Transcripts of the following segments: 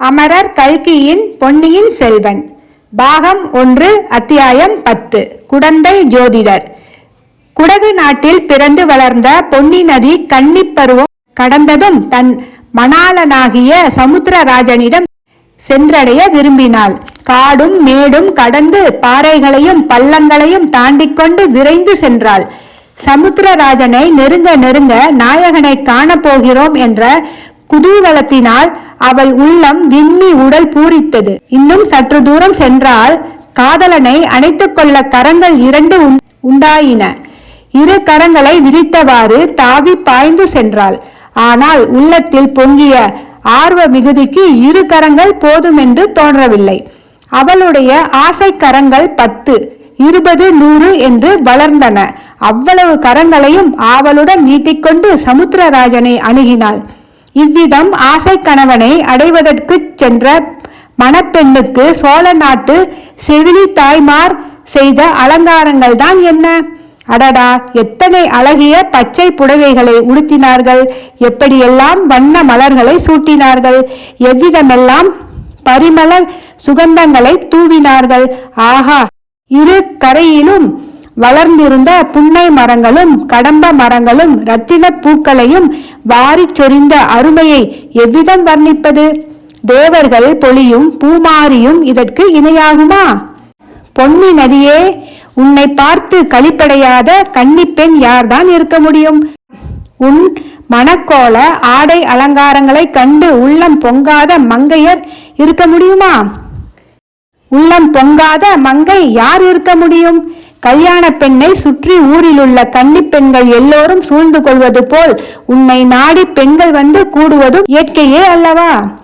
அமரர் கல்கியின் பொன்னியின் செல்வன். பாகம் ஒன்று அத்தியாயம் பத்து. குடந்தை ஜோதிடர். குடகு நாட்டில் பிறந்து வளர்ந்த பொன்னி நதி கன்னிப்பருவம் கடந்ததும் தன் மணாளனாகிய சமுத்திரராஜனிடம் சென்றடைய விரும்பினாள். காடும் மேடும் கடந்து பாறைகளையும் பள்ளங்களையும் தாண்டிக்கொண்டு விரைந்து சென்றாள். சமுத்திரராஜனை நெருங்க நெருங்க நாயகனை காணப்போகிறோம் என்ற குதூகலத்தினால் அவள் உள்ளம் விம்மி உடல் பூரித்தது. இன்னும் சற்று தூரம் சென்றால் காதலனை அணைத்துக் கொள்ள கரங்கள் இரண்டு உண்- உண்டாயின. இரு கரங்களை விரித்தவாறு தாவி பாய்ந்து சென்றாள். ஆனால் உள்ளத்தில் பொங்கிய ஆர்வ மிகுதிக்கு இரு கரங்கள் போதுமென்று தோன்றவில்லை. அவளுடைய ஆசை கரங்கள் பத்து இருபது நூறு என்று வளர்ந்தன. அவ்வளவு கரங்களையும் ஆவலுடன் நீட்டிக்கொண்டு சமுத்திரராஜனை அணுகினாள். இவ்விதம் ஆசை கணவனை அடைவதற்குச் சென்ற மணப்பெண்ணுக்கு சோழ நாட்டு செவிலி தாய்மார் செய்த அலங்காரங்கள் தான் என்ன? அடடா எத்தனை அழகிய பச்சை புடவைகளை உடுத்தினார்கள். எப்படியெல்லாம் வண்ண மலர்களை சூட்டினார்கள். எவ்விதமெல்லாம் பரிமள சுகந்தங்களை தூவினார்கள். ஆஹா இரு கரையிலும் வளர்ந்திருந்த புன்னை மரங்களும் கடம்ப மரங்களும் இரத்தின பூக்களையும் வாரிச் சொரிந்த அருமையை எவ்விதம் வர்ணிப்பது? தேவர்கள் பொழியும் பூமாரியும் இதற்கு இணையாகுமா? பொன்னி நதியே உன்னை பார்த்து களிப்படையாத கன்னிப்பெண் யார்தான் இருக்க முடியும்? உன் மணக்கோல ஆடை அலங்காரங்களை கண்டு உள்ளம் பொங்காத மங்கையர் இருக்க முடியுமா? உள்ளம் பொங்காத மங்கை யார் இருக்க முடியும்? கல்யாண பெண்ணை சுற்றி ஊரிலுள்ள கன்னி பெண்கள் எல்லோரும் சூழ்ந்து கொள்வது போல் உன்னை நாடி பெண்கள் வந்து கூடுவதும் இயற்கையே அல்லவா?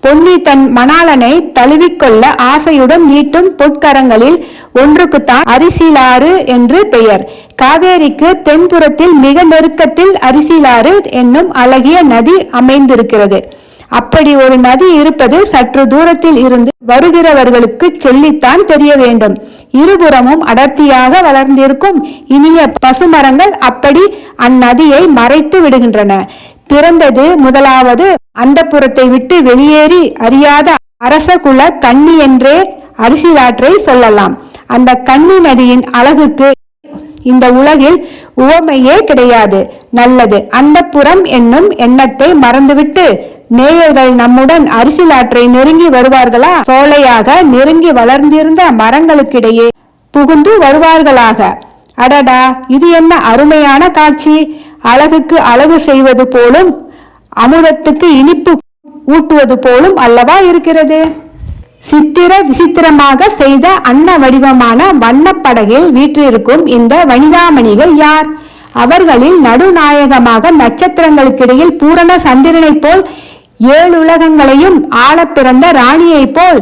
பொன்னி தன் மணாளனை தழுவிக்கொள்ள ஆசையுடன் நீட்டும் பொற்கரங்களில் ஒன்றுக்குத்தான் அரிசிலாறு என்று பெயர். காவேரிக்கு தென்புறத்தில் மிக நெருக்கத்தில் அரிசிலாறு என்னும் அழகிய நதி அமைந்திருக்கிறது. அப்படி ஒரு நதி இருப்பது சற்று தூரத்தில் இருந்து வருகிறவர்களுக்கு சொல்லித்தான் தெரிய வேண்டும். இருபுறமும் அடர்த்தியாக வளர்ந்திருக்கும் இனிய பசுமரங்கள் அப்படி அந்நதியை மறைத்து விடுகின்றன. பிறந்தது முதலாவது அந்த புறத்தை விட்டு வெளியேறி அறியாத அரசகுல கன்னி என்றே அரிசிலாற்றை சொல்லலாம். அந்த கன்னி நதியின் அழகுக்கு இந்த உலகில் உவமையே கிடையாது. நல்லது. அந்த புறம் என்னும் எண்ணத்தை மறந்துவிட்டு நேயர்கள் நம்முடன் அரிசிலாற்றை நெருங்கி வருவார்களா? சோலையாக நெருங்கி வளர்ந்திருந்த மரங்களுக்கிடையே புகுந்து வருவார்களாக. அடடா இது என்ன அருமையான காட்சி! அழகுக்கு அழகு செய்வது போலும் அமுதத்துக்கு இனிப்பு ஊட்டுவது போலும் அல்லவா இருக்கிறது? சித்திர விசித்திரமாக செய்த அன்ன வடிவமான வண்ணப்படகில் வீற்றிருக்கும் இந்த வனிதாமணிகள் யார்? அவர்களில் நடுநாயகமாக நட்சத்திரங்களுக்கிடையில் பூரண சந்திரனைப் போல் ஏழு உலகங்களையும் ஆளப் பிறந்த ராணியைப் போல்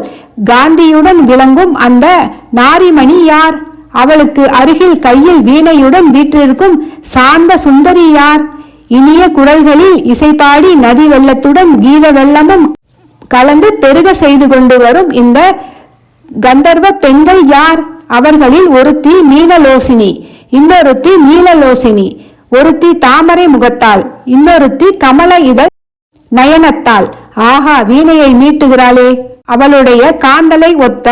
காந்தியுடன் விளங்கும் அந்த நாரிமணி யார்? அவளுக்கு அருகில் கையில் வீணையுடன் வீற்றிருக்கும் சாந்த சுந்தரி யார்? இனிய குரல்களில் இசைப்பாடி நதி வெள்ளத்துடன் கீத வெள்ளமும் கலந்து பெருக செய்து கொண்டு வரும் இந்த கந்தர்வ பெண்கள் யார்? அவர்களில் ஒருத்தி மீனலோசினி இன்னொருத்தி நீலலோசினி ஒருத்தி தாமரை முகத்தால் இன்னொருத்தி கமல இதழ் நயனத்தாள் ஆஹா வீணையை மீட்டுகிறாளே. அவளுடைய காந்தலை ஒத்த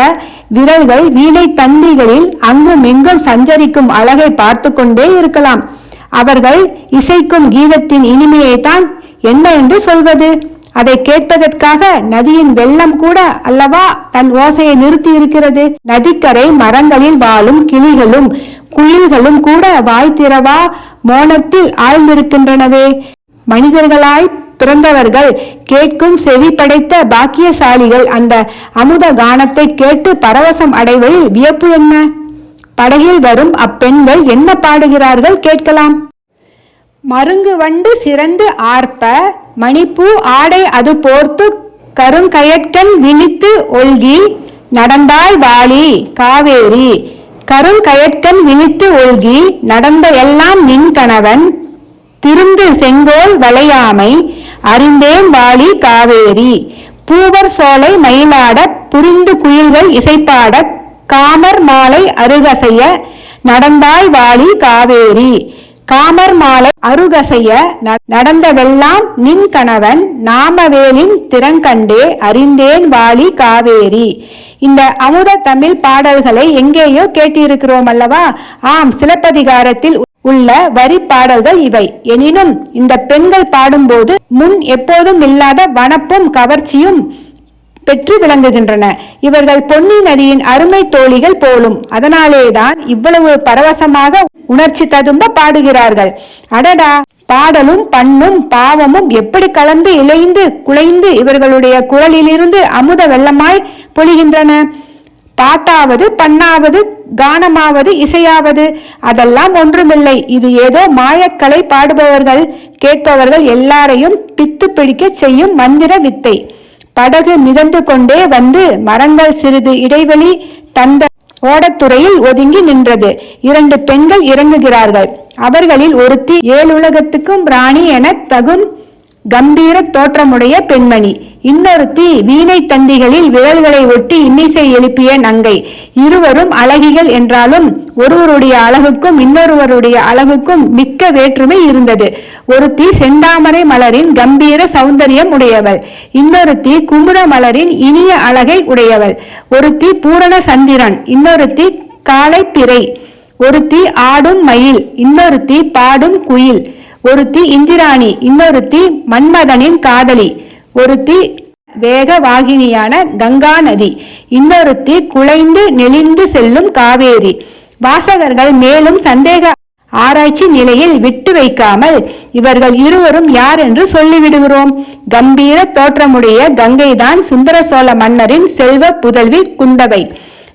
விரல்கள் வீணை தந்திகளில் அங்கும் இங்கும் சஞ்சரிக்கும் அழகை பார்த்து கொண்டே இருக்கலாம். அவர்கள் இசைக்கும் கீதத்தின் இனிமையைத்தான் என்ன என்று சொல்வது? அதை கேட்பதற்காக நதியின் வெள்ளம் கூட அல்லவா தன் ஓசையை நிறுத்தி இருக்கிறது நதிக்கரை மரங்களில் வாழும் கிளிகளும் குயில்களும் கூட வாய் திறவா மோனத்தில் ஆழ்ந்திருக்கின்றனவே. மனிதர்களாய் பிறந்தவர்கள் கேட்கும் செவி படைத்த பாக்கியசாலிகள் அந்த அமுத கானத்தை கேட்டு பரவசம் அடைவதில் வியப்பு என்ன? படகில் வரும் அப்பெண்கள் என்ன பாடுகிறார்கள் கேட்கலாம். மருங்கு வண்டு சிறந்து ஆர்ப்ப மணிப்பூ ஆடை அது போர்த்து கருங்கயற்கண் விழித்து ஒழ்கி நடந்தாள் வாளி காவேரி கருங்கயற்கண் விழித்து ஒழ்கி நடந்த எல்லாம் நின் கணவன் திருந்து செங்கோல் வளையாமை அறிந்தேன் வாளி காவேரி. பூவர் சோலை மயிலாட புரிந்து குயில்கள் இசைப்பாட காமர் மாலை அருகசைய நடந்தாய் வாளி காவேரி. காமர் மாலை அருகசைய ந- நடந்தவெல்லாம் நின் கணவன் நாமவேலின் திறங்கண்டே அறிந்தேன் வாலி காவேரி. இந்த அமுத தமிழ் பாடல்களை எங்கேயோ கேட்டிருக்கிறோம் அல்லவா? ஆம் சிலப்பதிகாரத்தில் உள்ள வரி பாடல்கள் இவை. எனினும் இந்த பெண்கள் பாடும்போது முன் எப்போதும் இல்லாத வனப்பும் கவர்ச்சியும் பெற்று விளங்குகின்றன. இவர்கள் பொன்னி நதியின் அருமை தோழிகள் போலும். அதனாலேதான் இவ்வளவு பரவசமாக உணர்ச்சி ததும்ப பாடுகிறார்கள். அடடா! பாடலும் பண்ணும் பாவமும் எப்படி கலந்து இழைந்து குலைந்து இவர்களுடைய குரலிலிருந்து அமுத வெள்ளமாய் பொழிகின்றன? பாட்டாவது பண்ணாவது கானமாவது இசையாவது அதெல்லாம் ஒன்றுமில்லை. இது ஏதோ மாயக்கலை பாடுபவர்கள் கேட்பவர்கள் எல்லாரையும் பித்து பிடிக்கச் செய்யும் மந்திர வித்தை. படகு மிதந்து கொண்டே வந்து மரங்கள் சிறிது இடைவெளி தந்த ஓடத்துறையில் ஒதுங்கி நின்றது. இரண்டு பெண்கள் இறங்குகிறார்கள். அவர்களில் ஒருத்தி ஏழுலகத்துக்கும் ராணி என தகும் கம்பீர தோற்றமுடைய பெண்மணி. இன்னொருத்தி வீணை தந்திகளில் விரல்களை ஒட்டி இன்னிசை எழுப்பிய நங்கை. இருவரும் அழகிகள் என்றாலும் ஒருவருடைய அழகுக்கும் இன்னொருவருடைய அழகுக்கும் மிக்க வேற்றுமை இருந்தது. ஒருத்தி செந்தாமரை மலரின் கம்பீர சௌந்தரியம் உடையவள். இன்னொருத்தி குமுத மலரின் இனிய அழகை உடையவள். ஒருத்தி பூரண சந்திரன் இன்னொருத்தி காலை பிறை. ஒருத்தி ஆடும் மயில் இன்னொருத்தி பாடும் குயில். ஒருத்தி இந்திராணி இன்னொருத்தி மன்மதனின் காதலி ஒருத்தி வேகவாகினியான கங்கா நதி இன்னொருத்தி குலைந்து நெளிந்து செல்லும் காவேரி. வாசகர்கள் மேலும் சந்தேக ஆராய்ச்சி நிலையில் விட்டு வைக்காமல் இவர்கள் இருவரும் யார் என்று சொல்லிவிடுகிறோம். கம்பீர தோற்றமுடைய கங்கைதான் சுந்தர சோழ மன்னரின் செல்வ புதல்வி குந்தவை.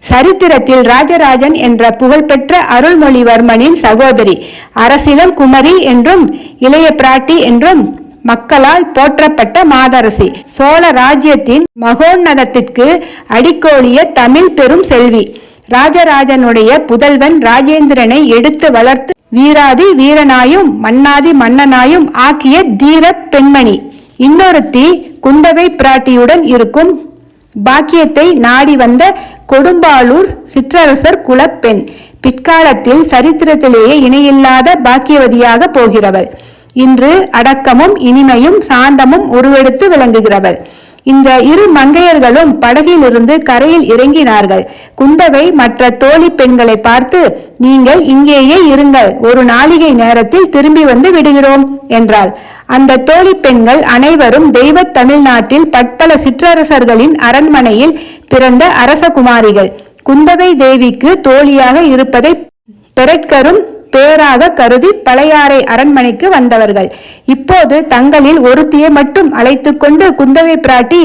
சரித்திரத்தில் ராஜராஜன் என்ற புகழ்பெற்ற அருள்மொழிவர்மனின் சகோதரி அரசிலம் குமரி என்றும் இளைய பிராட்டி என்றும் மக்களால் போற்றப்பட்ட மாதரசி. சோழ ராஜ்யத்தின் மகோன்னதத்திற்கு அடிக்கோழிய தமிழ் பெரும் செல்வி. ராஜராஜனுடைய புதல்வன் ராஜேந்திரனை எடுத்து வளர்த்து வீராதி வீரனாயும் மன்னாதி மன்னனாயும் ஆக்கிய தீர பெண்மணி. இன்னொருத்தி குந்தவை பிராட்டியுடன் இருக்கும் பாக்கியத்தை நாடி வந்த கொடும்பாளூர் சிற்றரசர் குலப்பெண். பிற்காலத்தில் சரித்திரத்திலேயே இணையில்லாத பாக்கியவதியாக போகிறவள். இன்று அடக்கமும் இனிமையும் சாந்தமும் உருவெடுத்து விளங்குகிறவள். இந்த இரு மங்கையர்களும் படகிலிருந்து கரையில் இறங்கினார்கள். குந்தவை மற்ற தோழி பெண்களை பார்த்து நீங்கள் இங்கேயே இருங்கள் ஒரு நாளிகை நேரத்தில் திரும்பி வந்து விடுகிறோம் என்றாள். அந்த தோழி பெண்கள் அனைவரும் தெய்வ தமிழ்நாட்டில் பற்பல சிற்றரசர்களின் அரண்மனையில் பிறந்த அரசகுமாரிகள். குந்தவை தேவிக்கு தோழியாக இருப்பதை பெரட்கரும் பேராக கருதி பழையாறை அரண்மனைக்கு வந்தவர்கள். இப்போது தங்களில் ஒருத்தியை மட்டும் அழைத்துக் கொண்டு குந்தவை பிராட்டி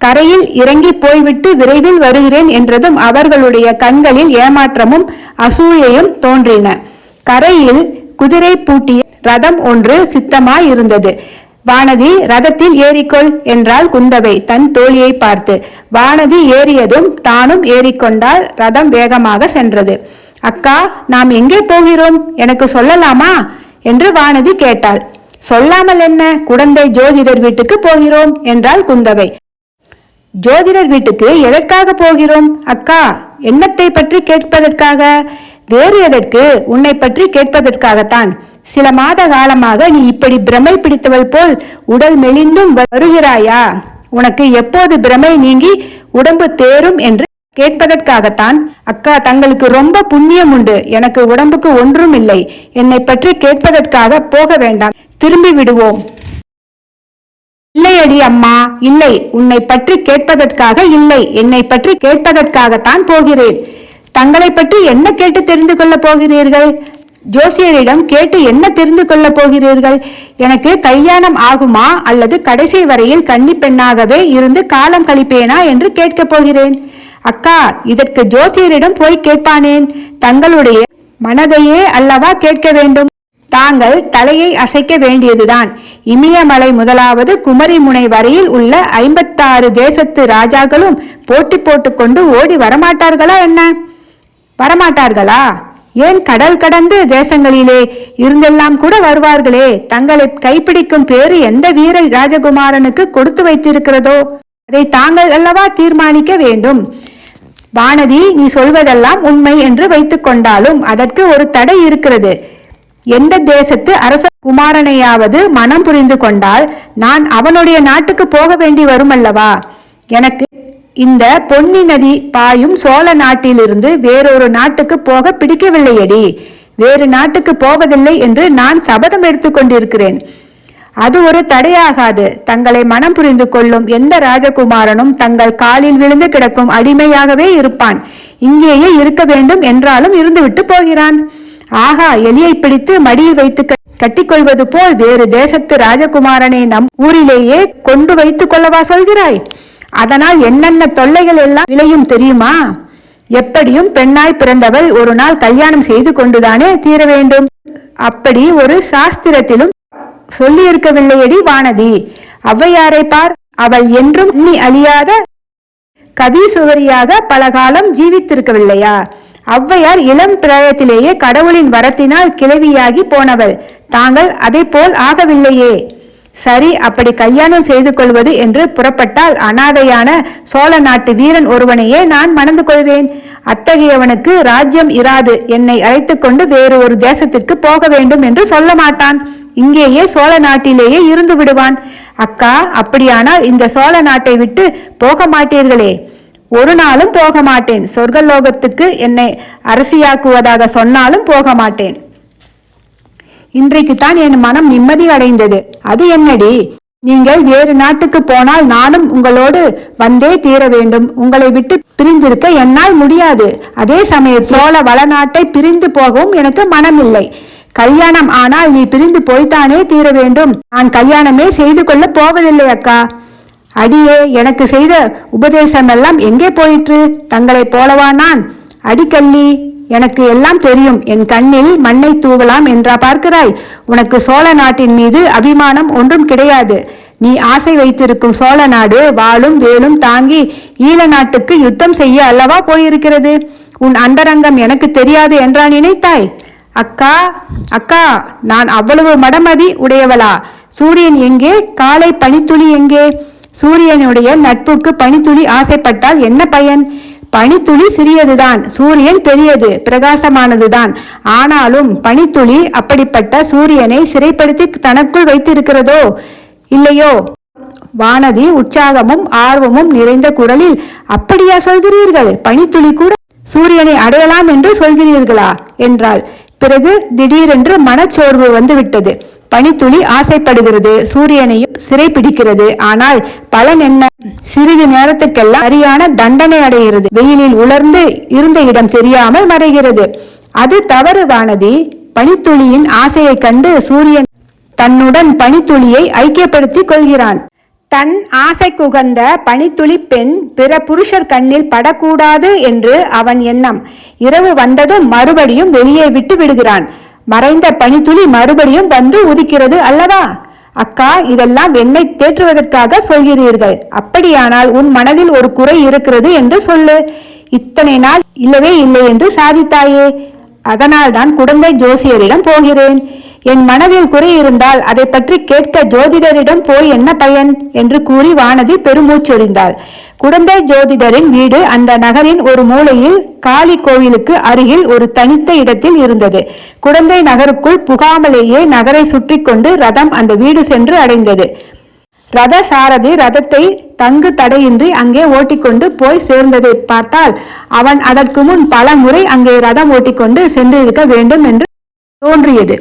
கரையில் இறங்கி போய்விட்டு விரைவில் வருகிறேன் என்றதும் அவர்களுடைய கண்களில் ஏமாற்றமும் அசூயையும் தோன்றின. கரையில் குதிரை பூட்டிய ரதம் ஒன்று சித்தமாய் இருந்தது வானதி ரதத்தில் ஏறிக்கொள் என்றாள் குந்தவை தன் தோழியை பார்த்து. வானதி ஏறியதும் தானும் ஏறிக்கொண்டால் ரதம் வேகமாக சென்றது. அக்கா நாம் எங்கே போகிறோம்? எனக்கு சொல்லலாமா? என்று வானதி கேட்டாள். சொல்லாமல் என்ன? குடந்தை ஜோதிடர் வீட்டுக்கு போகிறோம் என்றாள் குந்தவை. ஜோதிடர் வீட்டுக்கு எதற்காக போகிறோம் அக்கா? எண்ணத்தை பற்றி கேட்பதற்காக? வேறு எதற்கு உன்னை பற்றி கேட்பதற்காகத்தான். சில மாத காலமாக நீ இப்படி பிரமை பிடித்தவள் போல் உடல் மெலிந்தும் வருகிறாயா? உனக்கு எப்போது பிரமை நீங்கி உடம்பு தேரும் என்று கேட்பதற்காகத்தான் அக்கா தங்களுக்கு ரொம்ப புண்ணியம் உண்டு. எனக்கு உடம்புக்கு ஒன்றும் இல்லை. என்னை பற்றி கேட்பதற்காக போக வேண்டாம். திரும்பி விடுவோம். இல்லையடி அம்மா இல்லை. உன்னை பற்றி கேட்பதற்காக இல்லை. என்னை பற்றி கேட்பதற்காகத்தான் போகிறேன். தங்களை பற்றி என்ன கேட்டு தெரிந்து கொள்ளப் போகிறீர்கள்? ஜோசியரிடம் கேட்டு என்ன தெரிந்து கொள்ளப் போகிறீர்கள்? எனக்கு கல்யாணம் ஆகுமா? அல்லது கடைசி வரையில் கன்னி பெண்ணாகவே இருந்து காலம் கழிப்பேனா? என்று கேட்கப் போகிறேன். அக்கா இதற்கு ஜோசியரிடம் போய் கேட்பானேன். தங்களுடைய மனதையே அல்லவா கேட்க வேண்டும். தாங்கள் தலையை அசைக்க வேண்டியதுதான். இமயமலை முதலாவது குமரிமுனை வரையில் உள்ள ஐம்பத்தாறு தேசத்து ராஜாக்களும் போட்டி போட்டுக்கொண்டு ஓடி வரமாட்டார்களா என்ன? வரமாட்டார்களா? ஏன் கடல் கடந்து தேசங்களிலே இருந்தெல்லாம் கூட வருவார்களே? தங்களை கைப்பிடிக்கும் பேரு எந்த வீர ராஜகுமாரனுக்கு கொடுத்து வைத்திருக்கிறதோ? அதை தாங்கள் அல்லவா தீர்மானிக்க வேண்டும். வானதி நீ சொல்வதெல்லாம் உண்மை என்று வைத்துக் கொண்டாலும் அதற்கு ஒரு தடை இருக்கிறது. எந்த தேசத்து அரச குமாரனையாவது மனம் புரிந்து கொண்டால் நான் அவனுடைய நாட்டுக்கு போக வேண்டி வருமல்லவா? எனக்கு இந்த பொன்னி நதி பாயும் சோழ நாட்டிலிருந்து வேறொரு நாட்டுக்கு போக பிடிக்கவில்லையடி. வேறு நாட்டுக்கு போவதில்லை என்று நான் சபதம் எடுத்துக்கொண்டிருக்கிறேன் அது ஒரு தடையாகாது. தங்களை மனம் புரிந்து கொள்ளும் எந்த ராஜகுமாரனும் தங்கள் காலில் விழுந்து கிடக்கும் அடிமையாகவே இருப்பான். இங்கேயே இருக்க வேண்டும் என்றாலும் இருந்துவிட்டு போகிறான். ஆகா எலியை பிடித்து மடியில் வைத்து கட்டிக்கொள்வது போல் வேறு தேசத்து ராஜகுமாரனை நம் ஊரிலேயே கொண்டு வைத்துக் கொள்ளவா சொல்கிறாய்? அதனால் என்னென்ன தொல்லைகள் எல்லாம் விளையும் தெரியுமா? எப்படியும் பெண்ணாய் பிறந்தவள் ஒரு நாள் கல்யாணம் செய்து கொண்டுதானே தீர வேண்டும். அப்படி ஒரு சாஸ்திரத்திலும் சொல்லியிருக்கவில்லையடி வானதி. ஔவையாரை பார் அவள் என்றும் நீ அழியாத கவிசுவரியாக பல காலம் ஜீவித்திருக்கவில்லையா? ஔவையார் இளம் பிராயத்திலேயே கடவுளின் வரத்தினால் கிளவியாகி போனவள் தாங்கள் அதை போல் ஆகவில்லையே. சரி அப்படி கல்யாணம் செய்து கொள்வது என்று புறப்பட்டால் அனாதையான சோழ நாட்டு வீரன் ஒருவனையே நான் மணந்து கொள்வேன். அத்தகையவனுக்கு ராஜ்யம் இராது. என்னை அழைத்துக்கொண்டு வேறு ஒரு தேசத்திற்கு போக வேண்டும் என்று சொல்ல மாட்டான். இங்கேயே சோழ நாட்டிலேயே இருந்து விடுவான். அக்கா அப்படியானால் இந்த சோழ நாட்டை விட்டு போக மாட்டீர்களே. ஒரு நாளும் போக மாட்டேன். சொர்க்கலோகத்துக்கு என்னை அரசியாக்குவதாக சொன்னாலும் போக மாட்டேன். இன்றைக்குத்தான் என் மனம் நிம்மதி அடைந்தது. அது என்னடி? நீங்கள் வேறு நாட்டுக்கு போனால் நானும் உங்களோடு வந்தே தீர வேண்டும். உங்களை விட்டு பிரிந்திருக்க என்னால் முடியாது. அதே சமயம் சோழ வளநாட்டை பிரிந்து போகவும் எனக்கு மனமில்லை. கல்யாணம் ஆனால் நீ பிரிந்து போய்த்தானே தீர வேண்டும். நான் கல்யாணமே செய்து கொள்ள போவதில்லை அக்கா. அடியே எனக்கு செய்த உபதேசம் எல்லாம் எங்கே போயிற்று? தங்களைப் போலவா நான்? அடிக்கல்லி எனக்கு எல்லாம் தெரியும். என் கண்ணில் மண்ணை தூவலாம் என்றா பார்க்கிறாய். உனக்கு சோழ நாட்டின் மீது அபிமானம் ஒன்றும் கிடையாது. நீ ஆசை வைத்திருக்கும் சோழ நாடு வாளும் வேலும் தாங்கி ஈழ நாட்டுக்கு யுத்தம் செய்ய அல்லவா போயிருக்கிறது? உன் அந்தரங்கம் எனக்கு தெரியாது என்றா நினைத்தாய்? அக்கா அக்கா நான் அவ்வளவு மடமதி உடையவளா? சூரியன் எங்கே? காலை பனித்துளி எங்கே? சூரியனுடைய நட்புக்கு பனித்துளி ஆசைப்பட்டால் என்ன பயன்? பனித்துளி சிறியதுதான் சூரியன் பெரியது பிரகாசமானதுதான். ஆனாலும் பனித்துளி அப்படிப்பட்ட சூரியனை சிறைப்படுத்தி தனக்குள் வைத்திருக்கிறதோ இல்லையோ? வானதி உற்சாகமும் ஆர்வமும் நிறைந்த குரலில் அப்படியா சொல்கிறீர்கள்? பனித்துளி கூட சூரியனை அடையலாம் என்று சொல்கிறீர்களா? என்றாள். பிறகு திடீரென்று மனச்சோர்வு வந்து விட்டது பனித்துளி ஆசைப்படுகிறது. சூரியனையும் சிறை பிடிக்கிறது ஆனால் பலன் என்ன? சிறிது நேரத்துக்கெல்லாம் சரியான தண்டனை அடைகிறது. வெயிலில் உலர்ந்து இருந்த இடம் தெரியாமல் மறைகிறது. அது தவறு வானதி. பனித்துளியின் ஆசையைக் கண்டு சூரியன் தன்னுடன் பனித்துளியை ஐக்கியப்படுத்திக் கொள்கிறான். தன் ஆசைக்குகந்த பனித்துளி பெண் பிற புருஷர் கண்ணில் படக்கூடாது என்று அவன் எண்ணம். இரவு வந்ததும் மறுபடியும் வெளியே விட்டு விடுகிறான். மறைந்த பனித்துளி மறுபடியும் வந்து உதிக்கிறது அல்லவா? அக்கா இதெல்லாம் என்னை தேற்றுவதற்காக சொல்கிறீர்கள். அப்படியானால் உன் மனதில் ஒரு குறை இருக்கிறது என்று சொல்லு. இத்தனை நாள் இல்லவே இல்லை என்று சாதித்தாயே. அதனால் தான் குடந்தை ஜோசியரிடம் போகிறேன். என் மனதில் குறை இருந்தால் அதை பற்றி கேட்க ஜோதிடரிடம் போய் என்ன பயன்? என்று கூறி வானதி பெருமூச்செறிந்தாள். குடந்தை ஜோதிடரின் வீடு அந்த நகரின் ஒரு மூலையில் காளி கோவிலுக்கு அருகில் ஒரு தனித்த இடத்தில் இருந்தது. குடந்தை நகருக்குள் புகாமலேயே நகரை சுற்றி கொண்டு ரதம் அந்த வீடு சென்று அடைந்தது. ரத சாரதி ரதத்தை தங்கு தடையின்றி அங்கே ஓட்டிக்கொண்டு போய் சேர்ந்ததை பார்த்தால் அவன் அதற்கு முன் பல முறை அங்கே ரதம் ஓட்டிக்கொண்டு சென்றிருக்க வேண்டும் என்று தோன்றியது.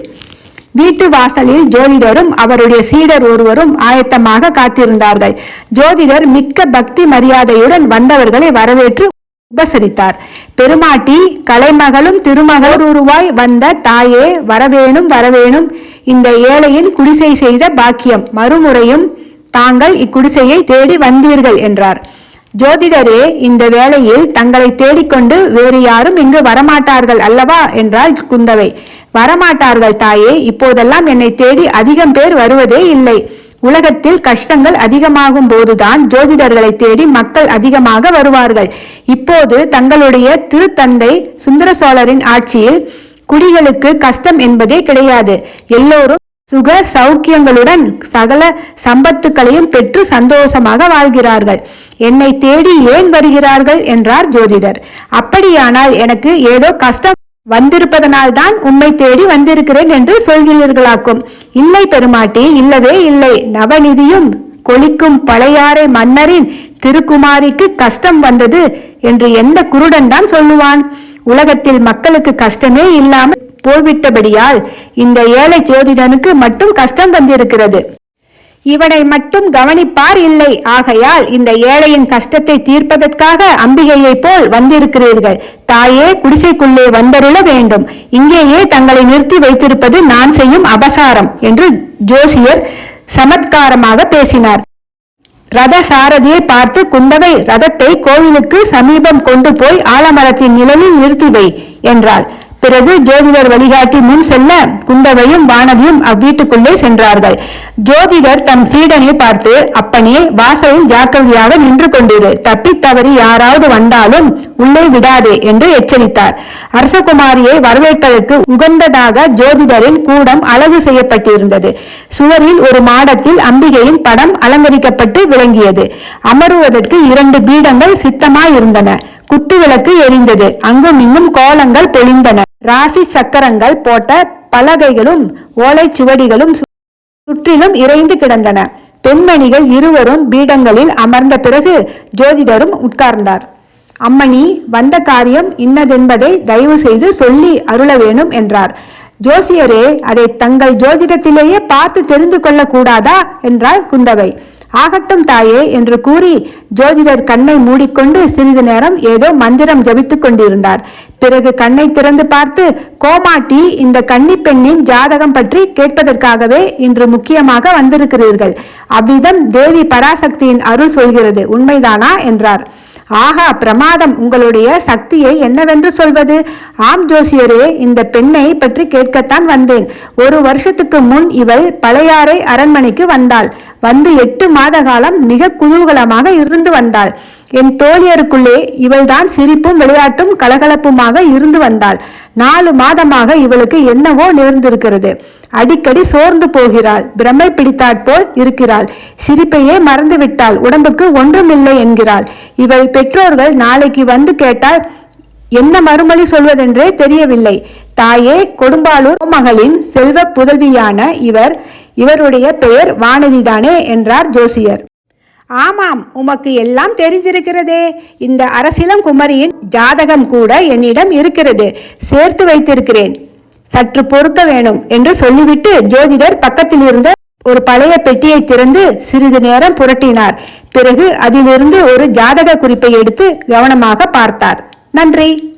வீட்டு வாசலில் ஜோதிடரும் அவருடைய சீடர் ஒருவரும் ஆயத்தமாக காத்திருந்தார்கள். ஜோதிடர் மிக்க பக்தி மரியாதையுடன் வந்தவர்களை வரவேற்று உபசரித்தார். பெருமாட்டி கலைமகளும் திருமகளுருவாய் வந்த தாயே வரவேணும் வரவேணும். இந்த ஏழையின் குடிசை செய்த பாக்கியம். மறுமுறையும் தாங்கள் இக்குடிசையை தேடி வந்தீர்கள் என்றார். ஜோதிடரே இந்த வேளையில் தங்களை தேடிக்கொண்டு வேறு யாரும் இங்கு வரமாட்டார்கள் அல்லவா? என்றாள் குந்தவை. வரமாட்டார்கள் தாயே இப்போதெல்லாம் என்னை தேடி அதிகம் பேர் வருவதே இல்லை. உலகத்தில் கஷ்டங்கள் அதிகமாகும் போதுதான் ஜோதிடர்களை தேடி மக்கள் அதிகமாக வருவார்கள். இப்போது தங்களுடைய திருத்தந்தை சுந்தர சோழரின் ஆட்சியில் குடிகளுக்கு கஷ்டம் என்பதே கிடையாது. எல்லோரும் சுக சௌக்கியங்களுடன் சகல சம்பத்துக்களையும் பெற்று சந்தோஷமாக வாழ்கிறார்கள். என்னை தேடி ஏன் வருகிறார்கள்? என்றார் ஜோதிடர். அப்படியானால் எனக்கு ஏதோ கஷ்டம் வந்திருப்பதனால்தான் உம்மை தேடி வந்திருக்கிறேன் என்று சொல்கிறீர்களாக்கும். இல்லை பெருமாட்டி இல்லவே இல்லை. நவநிதியும் கொளிக்கும் பழையாறை மன்னரின் திருக்குமாரிக்கு கஷ்டம் வந்தது என்று எந்த குருடன் தான் சொல்லுவான்? உலகத்தில் மக்களுக்கு கஷ்டமே இல்லாமல் போய்விட்டபடியால் இந்த ஏழை ஜோதிடனுக்கு மட்டும் கஷ்டம் வந்திருக்கிறது. இவனை மட்டும் கவனிப்பார் இல்லை. ஆகையால் இந்த ஏழையின் கஷ்டத்தை தீர்ப்பதற்காக அம்பிகையைப் போல் வந்திருக்கிறீர்கள். தாயே குடிசைக்குள்ளே வந்தருள வேண்டும். இங்கேயே தங்களை நிறுத்தி வைத்திருப்பது நான் செய்யும் அபசாரம் என்று ஜோசியர் சமத்காரமாக பேசினார். ரத சாரதியை பார்த்து குந்தவை ரதத்தை கோவிலுக்கு சமீபம் கொண்டு போய் ஆலமரத்தின் நிழலில் நிறுத்தி வை என்றாள். பிறகு ஜோதிடர் வழிகாட்டி முன் செல்ல குந்தவையும் வானதியும் அவ்வீட்டுக்குள்ளே சென்றார்கள். ஜோதிடர் தம் சீடனை பார்த்து அப்பனே வாசலில் ஜாக்கிரதையாக நின்று கொண்டிரு. தப்பித் தவறி யாராவது வந்தாலும் உள்ளே விடாதே என்று எச்சரித்தார். அரசகுமாரியை வரவேற்பதற்கு உகந்ததாக ஜோதிடரின் கூடம் அழகு செய்யப்பட்டிருந்தது. சுவரில் ஒரு மாடத்தில் அம்பிகையின் படம் அலங்கரிக்கப்பட்டு விளங்கியது. அமருவதற்கு இரண்டு பீடங்கள் சித்தமாயிருந்தன. குத்து விளக்கு எரிந்தது. அங்கும் இங்கும் கோலங்கள் பொழிந்தன. ராசி சக்கரங்கள் போட்ட பலகைகளும் ஓலைச்சுவடிகளும் சு- சுற்றிலும் இறைந்து கிடந்தன. பெண்மணிகள் இருவரும் பீடங்களில் அமர்ந்த பிறகு ஜோதிடரும் உட்கார்ந்தார். அம்மணி வந்த காரியம் இன்னதென்பதை தயவு செய்து சொல்லி அருள வேணும் என்றார். ஜோசியரே அதை தங்கள் ஜோதிடத்திலேயே பார்த்து தெரிந்து கொள்ளக்கூடாதா? என்றாள் குந்தவை. ஆகட்டும் தாயே என்று கூறி ஜோதிடர் கண்ணை மூடிக்கொண்டு சிறிது நேரம் ஏதோ மந்திரம் ஜபித்துக் கொண்டிருந்தார். பிறகு கண்ணை திறந்து பார்த்து கோமாட்டி இந்த கன்னி பெண்ணின் ஜாதகம் பற்றி கேட்பதற்காகவே இன்று முக்கியமாக வந்திருக்கிறீர்கள். அவ்விதம் தேவி பராசக்தியின் அருள் சொல்கிறது. உண்மைதானா? என்றார். ஆகா பிரமாதம். உங்களுடைய சக்தியை என்னவென்று சொல்வது? ஆம் ஜோசியரே இந்த பெண்ணை பற்றி கேட்கத்தான் வந்தேன். ஒரு வருஷத்துக்கு முன் இவள் பழையாறை அரண்மனைக்கு வந்தாள். வந்து எட்டு மாத காலம் மிக குதூகலமாக இருந்து வந்தாள். என் தோழியருக்குள்ளே இவள்தான் சிரிப்பும் விளையாட்டும் கலகலப்புமாக இருந்து வந்தாள். நாலு மாதமாக இவளுக்கு என்னவோ நேர்ந்திருக்கிறது. அடிக்கடி சோர்ந்து போகிறாள். பிரமை பிடித்தாற்போல் இருக்கிறாள். சிரிப்பையே மறந்துவிட்டாள் உடம்புக்கு ஒன்றுமில்லை என்கிறாள். இவள் பெற்றோர்கள் நாளைக்கு வந்து கேட்டால் என்ன மறுமொழி சொல்வதென்றே தெரியவில்லை. தாயே கொடும்பாளூர் மகளின் செல்வ புதல்வியான இவர். இவருடைய பெயர் வானதிதானே என்றார் ஜோசியர். ஆமாம் உமக்கு எல்லாம் தெரிந்திருக்கிறதே. இந்த அரசிலம் குமரியின் ஜாதகம் கூட என்னிடம் இருக்கிறது. சேர்த்து வைத்திருக்கிறேன். சற்று பொறுக்க வேணும் என்று சொல்லிவிட்டு ஜோதிடர் பக்கத்தில் இருந்த ஒரு பழைய பெட்டியை திறந்து சிறிது நேரம் புரட்டினார். பிறகு அதிலிருந்து ஒரு ஜாதக குறிப்பை எடுத்து கவனமாக பார்த்தார். நன்றி.